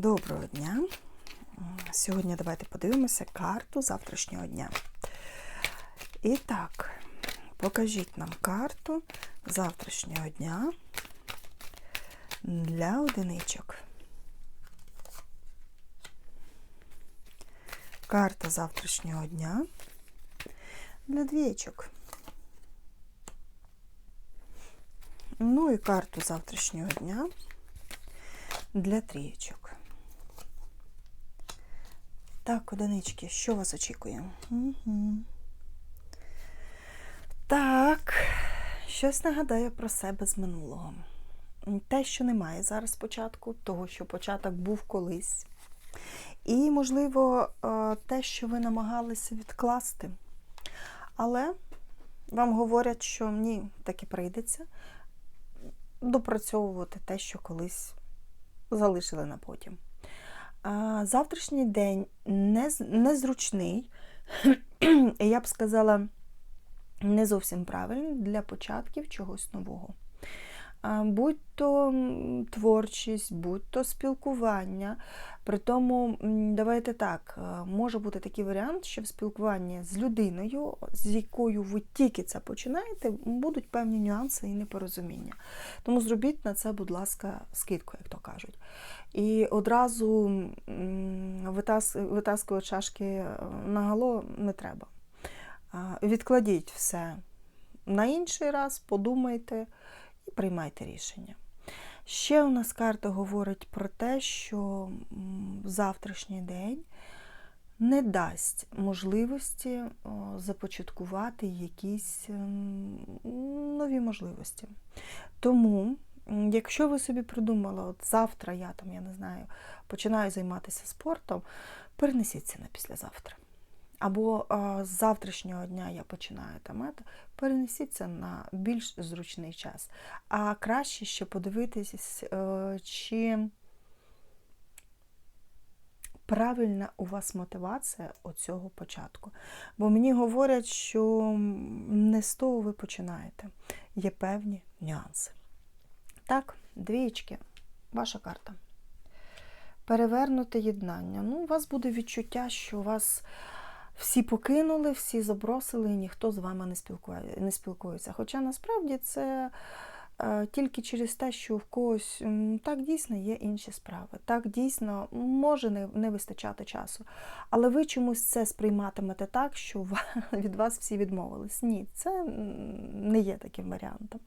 Доброго дня. Сьогодні давайте подивимося карту завтрашнього дня. І так, покажіть нам карту завтрашнього дня для одиничок. Карта завтрашнього дня для двічок. Ну і карту завтрашнього дня для трієчок. Так, одинички, що вас очікує? Угу. Так, щось нагадаю про себе з минулого. Те, що немає зараз початку, того, що початок був колись. І, можливо, е, те, що ви намагалися відкласти. Але вам говорять, що ні, таки прийдеться допрацьовувати те, що колись залишили на потім. А, Завтрашній день незручний, я б сказала, не зовсім правильний для початків чогось нового будь то творчість, будь то спілкування. При тому, давайте так, е, може бути такий варіант, що в спілкуванні з людиною, з якою ви тільки це починаєте, будуть певні нюанси і непорозуміння. Тому зробіть на це, будь ласка, скидку, як то кажуть. І одразу витаскувати чашки е, на гало не треба. Відкладіть все на інший раз, подумайте і приймайте рішення. Ще у нас карта говорить про те, що завтрашній день не дасть можливості започаткувати якісь ем, нові можливості. Тому, якщо ви собі придумали, от завтра я там, я не знаю, починаю займатися спортом, перенесіться на післязавтра або а, з завтрашнього дня я починаю там, перенесіться на більш зручний час. А краще ще подивитись, е, чи правильна у вас мотивація оцього початку. Бо мені говорять, що не з того ви починаєте. Є певні нюанси. Так, двієчки, ваша карта. Перевернути єднання. Ну, У вас буде відчуття, що у вас всі покинули, всі забросили, і ніхто з вами не спілкує, не спілкується. Хоча насправді це е, тільки через те, що в когось так дійсно є інші справи. Так дійсно може не, не вистачати часу. Але ви чомусь це сприйматимете так, що від вас всі відмовились. Ні, це не є таким варіантом.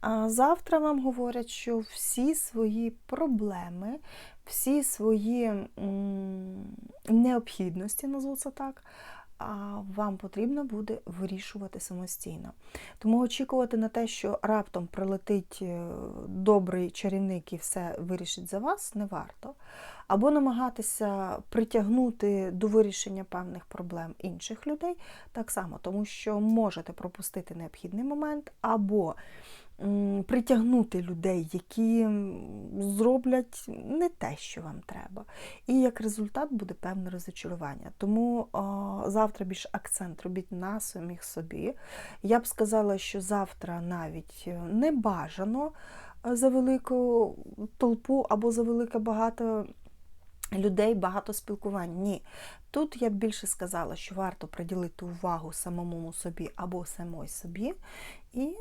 А завтра вам говорять, що всі свої проблеми, всі свої необхідності, назву це так, вам потрібно буде вирішувати самостійно. Тому очікувати на те, що раптом прилетить е, добрий чарівник і все вирішить за вас, не варто. Або намагатися притягнути до вирішення певних проблем інших людей так само, тому що можете пропустити необхідний момент, або притягнути людей, які зроблять не те, що вам треба. І як результат буде певне розочарування. Тому о, завтра більш акцент робіть на самих собі. Я б сказала, що завтра навіть не бажано е, за велику толпу або за велике багато. Людей багато спілкувань. Ні. Тут я б більше сказала, що варто приділити увагу самому собі або самой собі, і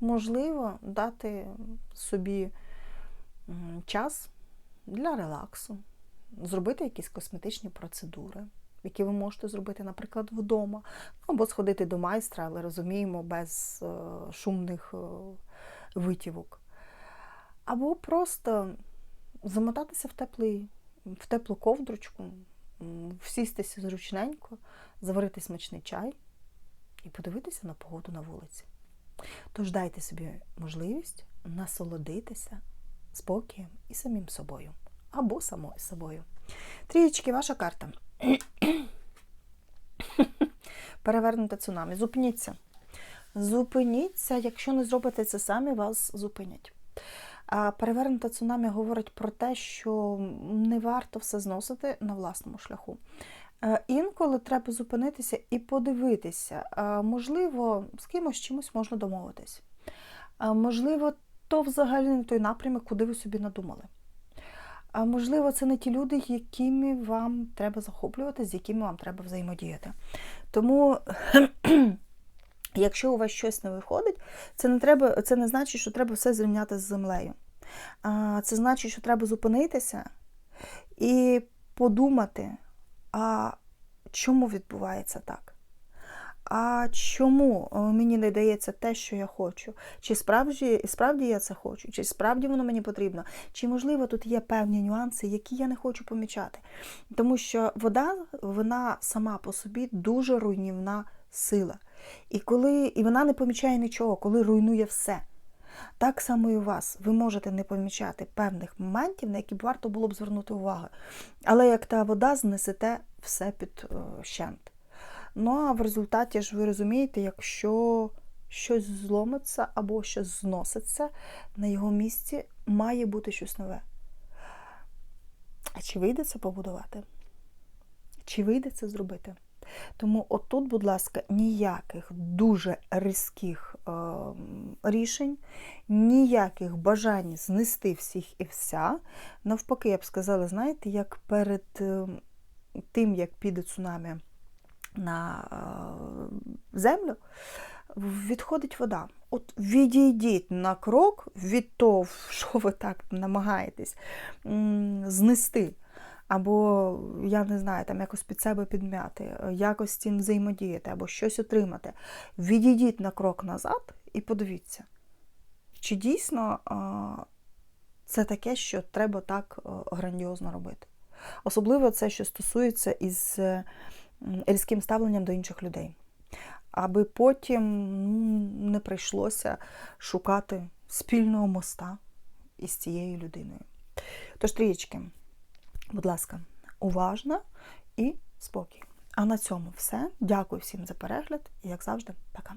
можливо дати собі час для релаксу, зробити якісь косметичні процедури, які ви можете зробити, наприклад, вдома, або сходити до майстра, але розуміємо, без е, шумних е, витівок. Або просто замотатися в теплий, в теплу ковдрочку, всістися зручненько, заварити смачний чай і подивитися на погоду на вулиці. Тож дайте собі можливість насолодитися спокієм і самим собою. Або самою собою. Трієчки, ваша карта. Перевернуте цунамі. Зупиніться. Зупиніться, якщо не зробите це самі, вас зупинять. А перевернуте цунамі говорить про те, що не варто все зносити на власному шляху. Е, інколи треба зупинитися і подивитися, можливо, з кимось чимось можна домовитись. Можливо, то взагалі не той напрямок, куди ви собі надумали. А можливо, це не ті люди, якими вам треба захоплюватися, з якими вам треба взаємодіяти. Тому, якщо у вас щось не виходить, це не, треба, це не значить, що треба все зрівняти з землею. Це значить, що треба зупинитися і подумати, а чому відбувається так? А чому е, мені не дається те, що я хочу? Чи справді, справді я це хочу? Чи справді воно мені потрібно? Чи, можливо, тут є певні нюанси, які я не хочу помічати? Тому що вода, вона сама по собі дуже руйнівна сила. І, коли, і вона не помічає нічого, коли руйнує все. Так само і у вас. Ви можете не помічати певних моментів, на які б варто було б звернути увагу. Але як та вода знесете все під е, щент. Ну, а в результаті ж ви розумієте, якщо щось зломиться або щось зноситься, на його місці має бути щось нове. А чи вийде це побудувати? Чи вийде це зробити? Тому отут, будь ласка, ніяких дуже різких е, рішень, ніяких бажань знести всіх і вся. Навпаки, я б сказала, знаєте, як перед е, тим, як піде цунамі на е, землю, відходить вода. От відійдіть на крок від того, що ви так намагаєтесь знести. Або, я не знаю, там якось під себе підмяти, якось з цим взаємодіяти, або щось отримати. Відійдіть на крок назад і подивіться, чи дійсно це таке, що треба так грандіозно робити. Особливо це, що стосується із різким ставленням до інших людей. Аби потім ну, не прийшлося шукати спільного моста із цією людиною. Тож, трієчки, будь ласка, уважно і спокій. А на цьому все. Дякую всім за перегляд і, як завжди, пока.